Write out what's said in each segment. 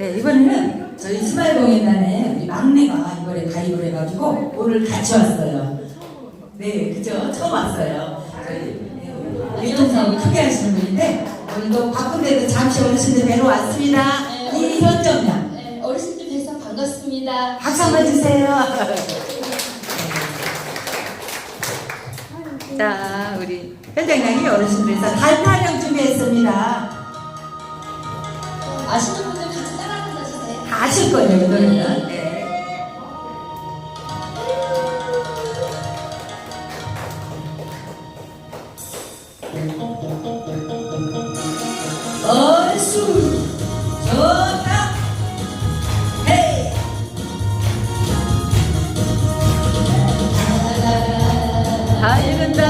네, 이번에는 저희 스마일공연단에 우리 막내가 이번에 가입을 해가지고 오늘 같이 왔어요. 네, 그죠? 처음 왔어요. 저희 네, 유통사업 크게 하시는 분인데 오늘도 바쁜데도 잠시 어르신들 뵈러 왔습니다. 네, 이현정 양. 네, 어르신들 뵈서 반갑습니다. 박수 한번 주세요. 자, 우리 현장장이 어르신들에서 달 타령 준비했습니다. 아시는 아실 거예요, 이 노래는. 네. 얼쑤 좋다 헤이 밝은 달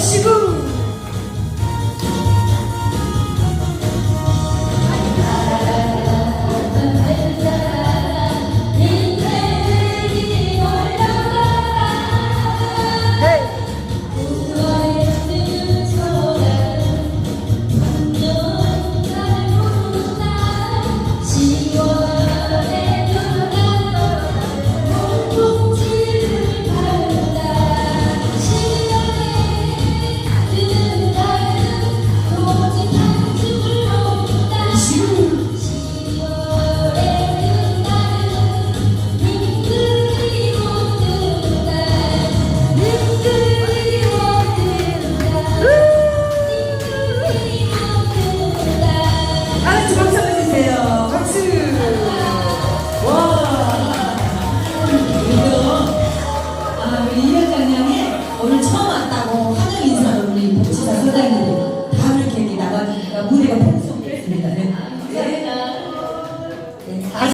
얼씨 무대가 풍성했습니다. 네. 네.